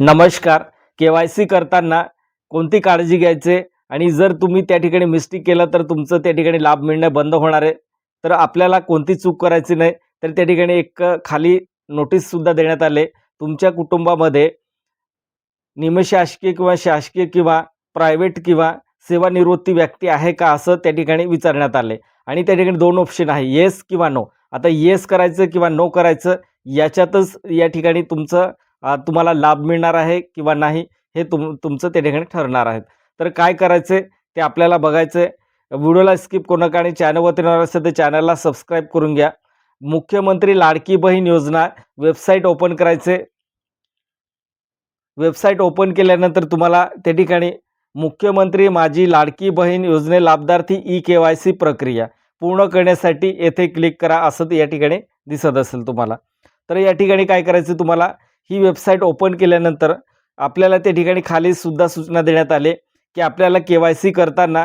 नमस्कार. के Y C करताना कोणती काळजी घ्यायचे? आणि जर तुम्ही त्या ठिकाणी मिस्टेक केलं तर तुमचं त्या ठिकाणी लाभ मिळणं बंद होणार आहे. तर आपल्याला कोणती चूक करायची नाही तर त्या ठिकाणी एक खाली नोटीससुद्धा देण्यात आले. तुमच्या कुटुंबामध्ये निमशासकीय किंवा शासकीय किंवा प्रायव्हेट किंवा सेवानिवृत्ती व्यक्ती आहे का असं त्या ठिकाणी विचारण्यात आले. आणि त्या ठिकाणी दोन ऑप्शन आहे येस किंवा नो आता येस करायचं किंवा नो करायचं याच्यातच या ठिकाणी तुमचं तुम्हाला लाभ मिळणार आहे किंवा नाही हे तुम तुमचं त्या ठिकाणी ठरणार आहेत तर काय करायचं ते आपल्याला बघायचं व्हिडिओला स्किप करू नका आणि चॅनलवरती येणार असेल तर चॅनलला सबस्क्राईब करून घ्या. मुख्यमंत्री लाडकी बहीण योजना वेबसाईट ओपन करायचे वेबसाईट ओपन केल्यानंतर तुम्हाला त्या ठिकाणी मुख्यमंत्री माझी लाडकी बहीण योजने लाभार्थी ई के वाय सी प्रक्रिया पूर्ण करण्यासाठी येथे क्लिक करा असं या ठिकाणी दिसत असेल तुम्हाला. तर या ठिकाणी काय करायचं तुम्हाला? ही वेबसाईट ओपन केल्यानंतर आपल्याला त्या ठिकाणी खाली सुद्धा सूचना देण्यात आले की आपल्याला के वाय सी करताना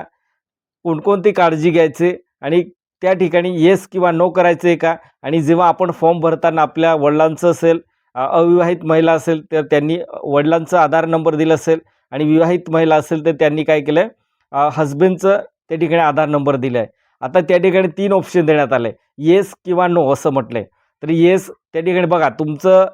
कोणकोणती काळजी घ्यायचे आणि त्या ठिकाणी येस किंवा नो करायचे आहे का? आणि जेव्हा आपण फॉर्म भरताना आपल्या वडिलांचं असेल अविवाहित महिला असेल तर त्यांनी वडिलांचा आधार नंबर दिला असेल आणि विवाहित महिला असेल तर त्यांनी काय केलं आहे हजबंडचं त्या ठिकाणी आधार नंबर दिला आहे आता त्या ठिकाणी तीन ऑप्शन देण्यात आले. येस किंवा नो असं म्हटलं आहे तर येस त्या ठिकाणी बघा तुमचं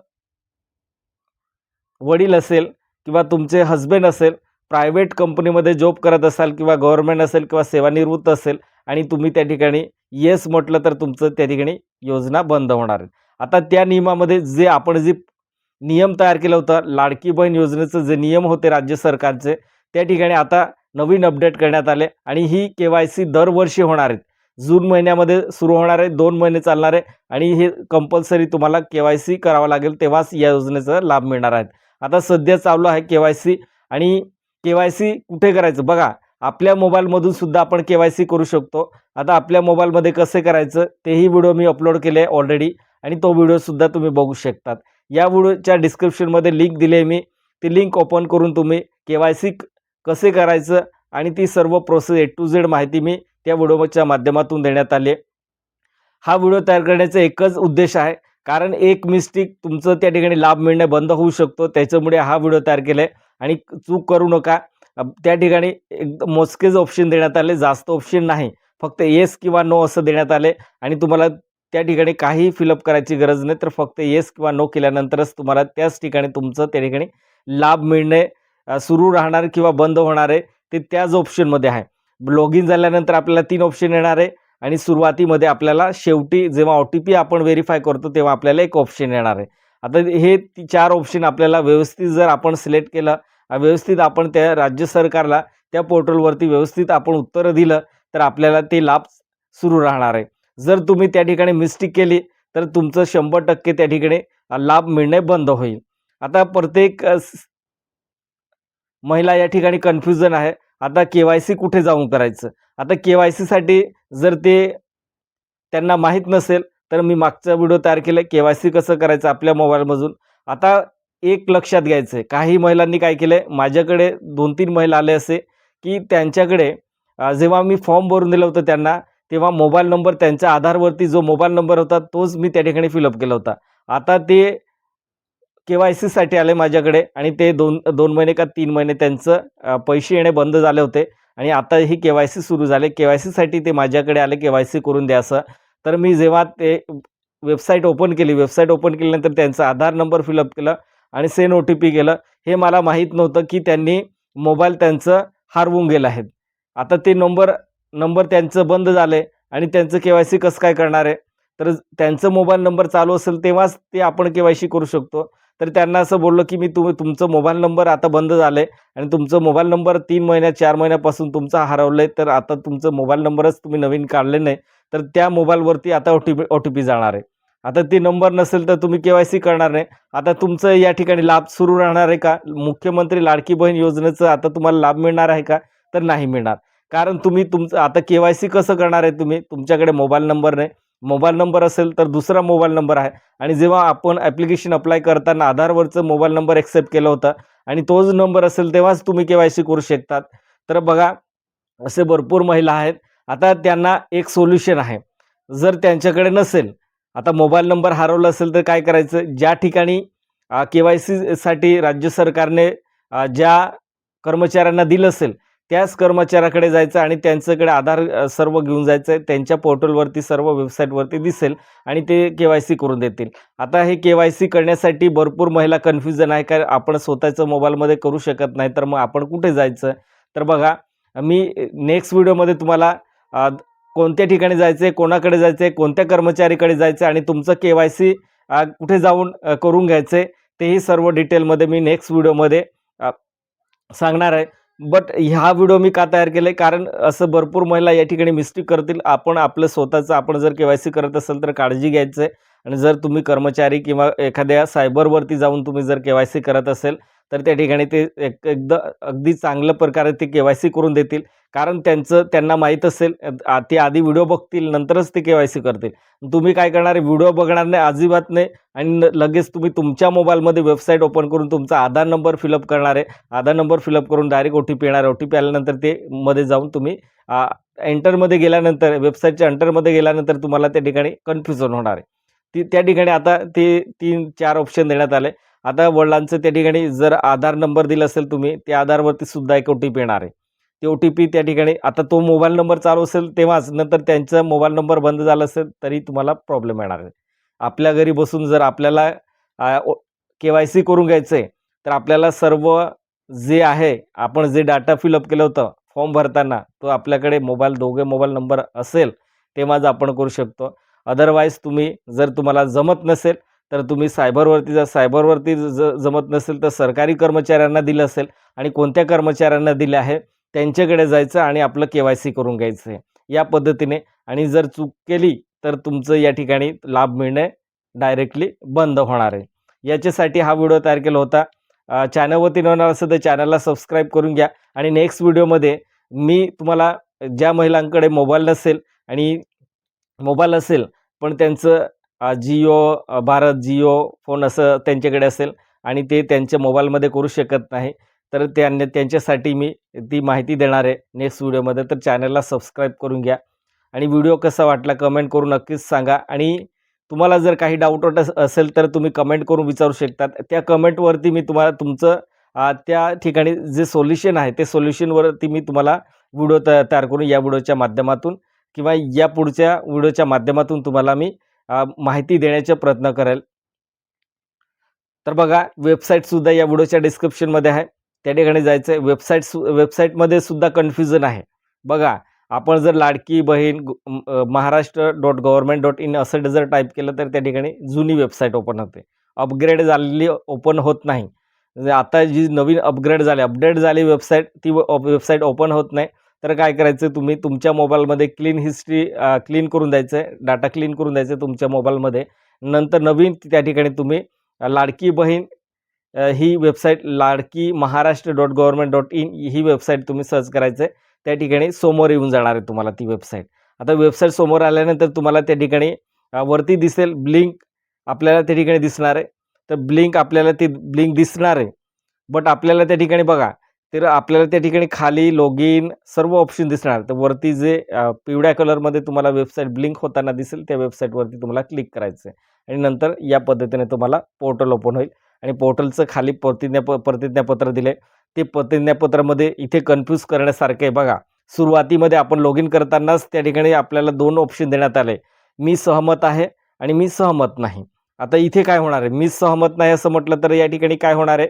वडील असेल किंवा तुमचे हजबंड असेल प्रायव्हेट कंपनीमध्ये जॉब करत असाल किंवा गव्हर्नमेंट असेल किंवा सेवानिवृत्त असेल आणि तुम्ही त्या ठिकाणी येस म्हटलं तर तुमचं त्या ठिकाणी योजना बंद होणार आहे. आता त्या नियमामध्ये जे आपण जे नियम तयार केलं होतं लाडकी बहीण योजनेचं जे नियम होते राज्य सरकारचे त्या ठिकाणी आता नवीन अपडेट करण्यात आले आणि ही के वाय सी दरवर्षी होणार आहेत जून महिन्यामध्ये सुरू होणार आहे दोन महिने चालणार आहे आणि हे कंपल्सरी तुम्हाला के वाय सी करावं लागेल तेव्हाच या योजनेचा लाभ मिळणार आहेत आता सध्या चालू आहे के वाय सी आणि के वाय सी कुठे करायचं? बघा आपल्या मोबाईलमधून सुद्धा आपण के वाय सी करू शकतो. आता आपल्या मोबाईलमध्ये कसे करायचं? तेही व्हिडिओ मी अपलोड केले आहे ऑलरेडी आणि तो व्हिडिओसुद्धा तुम्ही बघू शकतात. या व्हिडिओच्या डिस्क्रिप्शनमध्ये लिंक दिली आहे मी. ती लिंक ओपन करून तुम्ही के वाय सी कसे करायचं आणि ती सर्व प्रोसेस ए टू झेड माहिती मी त्या व्हिडिओच्या माध्यमातून देण्यात आली हा व्हिडिओ तयार करण्याचा एकच उद्देश आहे. कारण एक मिस्टेक तुमचं त्या ठिकाणी लाभ मिळणे बंद होऊ शकतो त्याच्यामुळे हा व्हिडिओ तयार केला आहे आणि चूक करू नका. त्या ठिकाणी एकदम मोजकेच ऑप्शन देण्यात आले जास्त ऑप्शन नाही. फक्त येस किंवा नो असं देण्यात आले. आणि तुम्हाला त्या ठिकाणी काहीही फिलअप करायची गरज नाही तर फक्त येस किंवा नो केल्यानंतरच तुम्हाला त्याच ठिकाणी तुमचं त्या ठिकाणी लाभ मिळणे सुरू राहणार किंवा बंद होणार आहे ते त्याच ऑप्शनमध्ये आहे. लॉग इन झाल्यानंतर आपल्याला तीन ऑप्शन येणार आहे. आणि सुरुवातीमध्ये आपल्याला शेवटी जेव्हा ओ टी पी आपण व्हेरीफाय करतो तेव्हा आपल्याला एक ऑप्शन येणार आहे. आता हे ती चार ऑप्शन आपल्याला व्यवस्थित जर आपण सिलेक्ट केलं व्यवस्थित आपण त्या राज्य सरकारला त्या पोर्टलवरती व्यवस्थित आपण उत्तरं दिलं तर आपल्याला ते लाभ सुरू राहणार आहे. जर तुम्ही त्या ठिकाणी मिस्टेक केली तर तुमचं शंभर टक्के त्या ठिकाणी लाभ मिळणे बंद होईल. आता प्रत्येक महिला या ठिकाणी कन्फ्युजन आहे. आता के वाय सी कुठे जाऊन करायचं? आता के वाय सीसाठी जर ते त्यांना माहीत नसेल तर मी मागचा व्हिडिओ तयार केला के वाय सी कसं करायचं आपल्या मोबाईलमधून आता एक लक्षात घ्यायचं आहे काही महिलांनी काय केलं आहे माझ्याकडे दोन तीन महिला आले असे की त्यांच्याकडे जेव्हा मी फॉर्म भरून दिलं होतं त्यांना तेव्हा मोबाईल नंबर त्यांच्या आधारवरती जो मोबाईल नंबर होता तोच मी त्या ठिकाणी फिलअप केला होता. आता ते के वाय सीसाठी आले माझ्याकडे आणि ते दोन दोन महिने का तीन महिने त्यांचं पैसे येणे बंद झाले होते. आणि आता ही के वाय सी सुरू झाले. के वाय सीसाठी ते माझ्याकडे आले. के वाय सी करून द्या असं. तर मी जेव्हा ते वेबसाईट ओपन केली. वेबसाईट ओपन केल्यानंतर त्यांचा आधार नंबर फिलअप केलं आणि सेन ओ टी पी केलं हे मला माहीत नव्हतं की त्यांनी मोबाईल त्यांचं हरवून गेलं आहे. आता ते नंबर नंबर त्यांचं बंद झाले आणि त्यांचं के वाय सी कसं काय करणार आहे? तर त्यांचं मोबाईल नंबर चालू असेल तेव्हाच ते आपण के वाय सी करू शकतो. तर त्यांना असं बोललो की मी तुम्ही तुमचं मोबाईल नंबर आता बंद झालं आहे आणि तुमचं मोबाईल नंबर तीन महिन्या चार महिन्यापासून तुमचा हरवलं आहे तर आता तुमचं मोबाईल नंबरच तुम्ही नवीन काढले नाही तर त्या मोबाईलवरती आता O T P O T P जाणार आहे. आता ते नंबर नसेल तर तुम्ही के वाय सी करणार नाही. आता तुमचं या ठिकाणी लाभ सुरू राहणार आहे का? मुख्यमंत्री लाडकी बहीण योजनेचं आता तुम्हाला लाभ मिळणार आहे का? तर नाही मिळणार. कारण तुम्ही तुमचं आता के वाय सी कसं करणार आहे तुम्ही? तुमच्याकडे मोबाईल नंबर नाही. मोबाईल नंबर असेल तर दुसरा मोबाईल नंबर आहे. आणि जेव्हा आपण ॲप्लिकेशन अप्लाय करताना आधारवरचं मोबाईल नंबर एक्सेप्ट केला होता आणि तोच नंबर असेल तेव्हाच तुम्ही के वाय सी करू शकतात. तर बघा असे भरपूर महिला आहेत. आता त्यांना एक सोल्युशन आहे. जर त्यांच्याकडे नसेल आता मोबाईल नंबर हरवला असेल तर काय करायचं? ज्या ठिकाणी के वाय सीसाठी राज्य सरकारने ज्या कर्मचाऱ्यांना दिलं असेल त्याच कर्मचाऱ्याकडे जायचं आणि त्यांच्याकडे आधार सर्व घेऊन जायचं आहे त्यांच्या पोर्टलवरती सर्व वेबसाईटवरती दिसेल आणि ते के वाय सी करून देतील. आता हे के वाय सी करण्यासाठी भरपूर महिला कन्फ्युजन आहे कारण आपण स्वतःचं मोबाईलमध्ये करू शकत नाही तर मग आपण कुठे जायचं? तर बघा मी नेक्स्ट व्हिडिओमध्ये तुम्हाला कोणत्या ठिकाणी जायचं आहे कोणाकडे जायचं आहे कोणत्या कर्मचारीकडे जायचं आहे आणि तुमचं के वाय सी कुठे जाऊन करून घ्यायचं आहे तेही सर्व डिटेलमध्ये मी नेक्स्ट व्हिडिओमध्ये सांगणार आहे. बट ह्या व्हिडिओ मी का तयार केला आहे कारण असं भरपूर महिला या ठिकाणी मिस्टेक करतील. आपण आपलं स्वतःचं आपण जर के वाय सी करत असेल तर काळजी घ्यायचं आहे आणि जर तुम्ही कर्मचारी किंवा एखाद्या सायबरवरती जाऊन तुम्ही जर के वाय सी करत असेल तर त्या ठिकाणी ते एक एकदा अगदी चांगल्या प्रकारे ते के वाय सी करून देतील. कारण त्यांचं त्यांना माहीत असेल आ- ते आधी व्हिडिओ बघतील नंतरच ते के वाय सी करतील. तुम्ही काय करणार आहे व्हिडिओ बघणार नाही अजिबात नाही. आणि न- लगेच तुम्ही तुमच्या मोबाईलमध्ये वेबसाईट ओपन करून तुमचा आधार नंबर फिलअप करणार आहे. आधार नंबर फिलअप करून डायरेक्ट ओ टी पी येणार ओ टी पी आल्यानंतर ते मध्ये जाऊन तुम्ही एंटरमध्ये गेल्यानंतर वेबसाईटच्या एंटरमध्ये गेल्यानंतर तुम्हाला त्या ठिकाणी कन्फ्युजन होणार आहे. ती त्या ठिकाणी आता ते तीन चार ऑप्शन देण्यात आले. आता वडिलांचं त्या ठिकाणी जर आधार नंबर दिला असेल तुम्ही त्या आधारवरती सुद्धा एक ओ टी पी येणार आहे. ते ओ टी पी त्या ठिकाणी आता तो मोबाईल नंबर चालू असेल तेव्हाच नंतर त्यांचा मोबाईल नंबर बंद झाला असेल तरी तुम्हाला प्रॉब्लेम येणार आहे. आपल्या घरी बसून जर आपल्याला के वाय सी करून घ्यायचं आहे तर आपल्याला सर्व जे आहे आपण जे डाटा फिलअप केलं होतं फॉर्म भरताना तो आपल्याकडे मोबाईल दोघे मोबाईल नंबर असेल तेव्हाच आपण करू शकतो. अदरवाईज तुम्ही जर तुम्हाला जमत नसेल तर तुम्ही सायबरवरती जर सायबरवरती ज जमत नसेल तर सरकारी कर्मचाऱ्यांना दिलं असेल आणि कोणत्या कर्मचाऱ्यांना दिलं आहे त्यांच्याकडे जायचं आणि आपलं के वाय सी करून घ्यायचं आहे या पद्धतीने आणि जर चूक केली तर तुमचं या ठिकाणी लाभ मिळणे डायरेक्टली बंद होणार आहे. याच्यासाठी हा व्हिडिओ तयार केला होता. चॅनलवरती नवीन असेल तर चॅनलला सबस्क्राईब करून घ्या आणि नेक्स्ट व्हिडिओमध्ये मी तुम्हाला ज्या महिलांकडे मोबाईल नसेल आणि मोबाईल असेल पण त्यांचं जिओ भारत जिओ फोन असं त्यांच्याकडे असेल आणि ते त्यांच्या मोबाईलमध्ये करू शकत नाही तर त्यांनी त्यांच्यासाठी मी ती माहिती देणार आहे. नेक्स्ट व्हिडिओमध्ये तर चॅनलला सबस्क्राईब करून घ्या. आणि व्हिडिओ कसा वाटला कमेंट करून नक्कीच सांगा. आणि तुम्हाला जर काही डाऊट वाटत असेल तर तुम्ही कमेंट करून विचारू शकतात. त्या कमेंटवरती मी तुम्हाला तुमचं त्या ठिकाणी जे सोल्युशन आहे ते सोल्युशनवरती मी तुम्हाला व्हिडिओ तयार करून या व्हिडिओच्या माध्यमातून किंवा या पुढच्या व्हिडिओच्या माध्यमातून तुम्हाला मी माहिती देण्याचा प्रयत्न करेल. तर बघा वेबसाईटसुद्धा या व्हिडिओच्या डिस्क्रिप्शनमध्ये आहे. त्या ठिकाणी जायचं आहे वेबसाईट सु वेबसाईटमध्ये सुद्धा कन्फ्युजन आहे. बघा आपण जर Ladki Bahin Maharashtra dot government dot in असं जर टाईप केलं तर त्या ठिकाणी जुनी वेबसाईट ओपन होते. अपग्रेड झालेली ओपन होत नाही. म्हणजे आता जी नवीन अपग्रेड झाली अपडेट झाली वेबसाईट ती वेबसाईट ओपन होत नाही. तर काय करायचं तुम्ही तुमच्या मोबाईलमध्ये क्लीन हिस्ट्री क्लीन करून द्यायचं आहे डाटा क्लीन करून द्यायचं आहे तुमच्या मोबाईलमध्ये. नंतर नवीन त्या ठिकाणी तुम्ही लाडकी बहीण ही website Ladki Maharashtra dot government dot in he website तुम्ही सर्च करायचं आहे त्या ठिकाणी समोर येऊन जाणार आहे तुम्हाला ती वेबसाईट. आता वेबसाईट समोर आल्यानंतर तुम्हाला त्या ठिकाणी वरती दिसेल ब्लिंक आपल्याला त्या ठिकाणी दिसणार आहे. तर ब्लिंक आपल्याला ती ब्लिंक दिसणार आहे. बट आपल्याला त्या ठिकाणी बघा तर आपल्याला त्या ठिकाणी खाली लॉग इन सर्व ऑप्शन दिसणार. तर वरती जे पिवळ्या कलरमध्ये तुम्हाला वेबसाईट ब्लिंक होताना दिसेल त्या वेबसाईटवरती तुम्हाला क्लिक करायचं आहे आणि नंतर या पद्धतीने तुम्हाला पोर्टल ओपन होईल. आणि पोर्टलचं खाली प्रतिज्ञा प प्रतिज्ञापत्र दिले ते प्रतिज्ञापत्रामध्ये इथे कन्फ्यूज करण्यासारखं आहे बघा. सुरुवातीमध्ये आपण लॉग इन करतानाच त्या ठिकाणी आपल्याला दोन ऑप्शन देण्यात आले. मी सहमत आहे आणि मी सहमत नाही. आता इथे काय होणार आहे? मी सहमत नाही असं म्हटलं तर या ठिकाणी काय होणार आहे?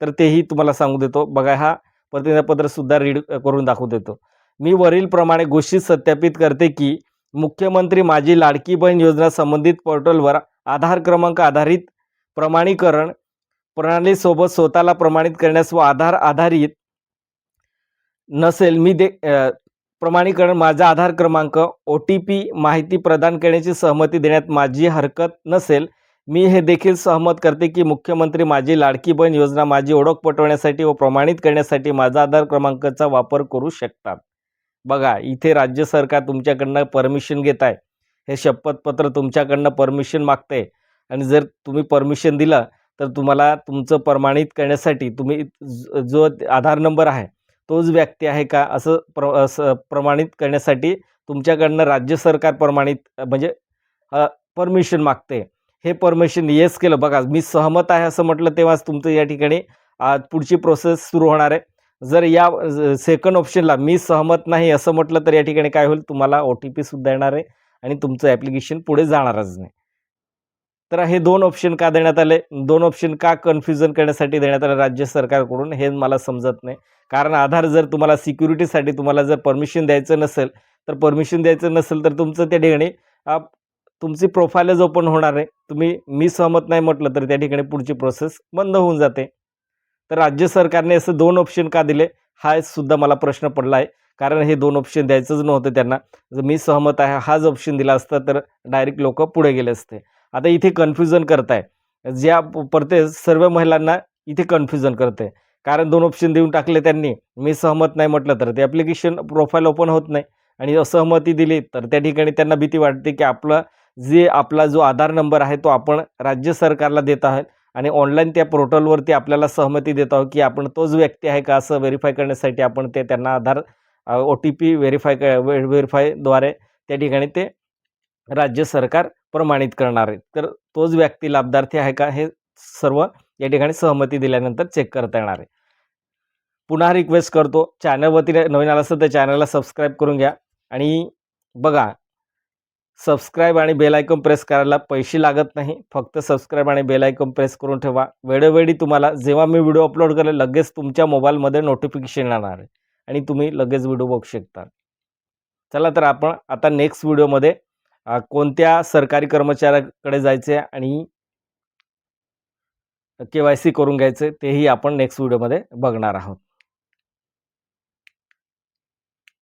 तर तेही तुम्हाला सांगू देतो. बघा हा प्रतिज्ञापत्रसुद्धा रीड करून दाखवू देतो. मी वरीलप्रमाणे गोष्टी सत्यापित करते की मुख्यमंत्री माझी लाडकी बहीण योजना संबंधित पोर्टलवर आधार क्रमांक आधारित प्रमाणीकरण प्रणालीसोबत स्वतःला प्रमाणित करण्यास व आधार आधारित नसेल मी दे प्रमाणीकरण माझा आधार क्रमांक ओ टी पी माहिती प्रदान करण्याची सहमती देण्यात माझी हरकत नसेल मी हे देखील सहमत करते की मुख्यमंत्री माझी लाडकी बहीण योजना माझी ओळख पटवण्यासाठी व प्रमाणित करण्यासाठी माझा आधार क्रमांकाचा वापर करू शकतात. बघा इथे राज्य सरकार तुमच्याकडनं परमिशन घेत आहे. हे शपथपत्र तुमच्याकडनं परमिशन मागते आणि जर तुम्ही परमिशन दिलं तर तुम्हाला तुमचं प्रमाणित करण्यासाठी तुम्ही जो आधार नंबर आहे तोच व्यक्ती आहे का? असं प्र असं प्रमाणित करण्यासाठी तुमच्याकडनं राज्य सरकार प्रमाणित म्हणजे परमिशन मागते हे परमिशन येस केलं. बघा मी सहमत आहे असं म्हटलं तेव्हाच तुमचं या ठिकाणी पुढची प्रोसेस सुरू होणार आहे. जर या सेकंड ऑप्शनला मी सहमत नाही असं म्हटलं तर या ठिकाणी काय होईल? तुम्हाला ओ टी पीसुद्धा येणार आहे आणि तुमचं ॲप्लिकेशन पुढे जाणारच नाही. तर हे दोन ऑप्शन का देण्यात आले? दोन ऑप्शन का कन्फ्युजन करण्यासाठी देण्यात आले राज्य सरकारकडून हे मला समजत नाही. कारण आधार जर तुम्हाला सिक्युरिटीसाठी तुम्हाला जर परमिशन द्यायचं नसेल तर परमिशन द्यायचं नसेल तर तुमचं त्या ठिकाणी तुमची प्रोफाईलच ओपन होणार आहे तुम्ही मी सहमत नाही म्हटलं तर त्या ठिकाणी पुढची प्रोसेस बंद होऊन जाते. तर राज्य सरकारने असं दोन ऑप्शन का दिले हा सुद्धा मला प्रश्न पडला आहे. कारण हे दोन ऑप्शन द्यायचंच नव्हतं त्यांना. जर मी सहमत आहे हाच ऑप्शन दिला असता तर डायरेक्ट लोक पुढे गेले असते. आता इथे कन्फ्युजन करताय. ज्या प- सर्व महिलांना इथे कन्फ्युजन करते कारण दोन ऑप्शन देऊन टाकले त्यांनी. मी सहमत नाही म्हटलं तर. ते ॲप्लिकेशन प्रोफाईल ओपन होत नाही. आणि असहमती दिली तर त्या ठिकाणी त्यांना भीती वाटते की आपलं जे आपला जो आधार नंबर आहे तो आपण राज्य सरकारला देत आहोत आणि ऑनलाईन त्या पोर्टलवरती आपल्याला सहमती देत आहोत की आपण तोच व्यक्ती आहे का असं व्हेरीफाय करण्यासाठी आपण ते त्यांना Aadhaar O T P verify क व्हेरीफायद्वारे त्या ठिकाणी ते राज्य सरकार प्रमाणित करणार आहे. तर तोच व्यक्ती लाभार्थी आहे का हे सर्व या ठिकाणी सहमती दिल्यानंतर चेक करता येणार आहे. पुन्हा रिक्वेस्ट करतो. चॅनलवरती नवीन आला असेल तर चॅनलला सबस्क्राईब करून घ्या. आणि बघा सबस्क्राईब आणि बेलायकॉन प्रेस करायला पैसे लागत नाही. फक्त सबस्क्राईब आणि बेलायकॉन प्रेस करून ठेवा. वेळोवेळी तुम्हाला जेव्हा मी व्हिडिओ अपलोड करेल लगेच तुमच्या मोबाईलमध्ये नोटिफिकेशन येणार आहे आणि तुम्ही लगेच व्हिडिओ बघू शकता. चला तर आपण आता नेक्स्ट व्हिडिओमध्ये कोणत्या सरकारी कर्मचाऱ्याकडे जायचे आणि के वाय सी करून घ्यायचे तेही आपण नेक्स्ट व्हिडिओमध्ये बघणार आहोत.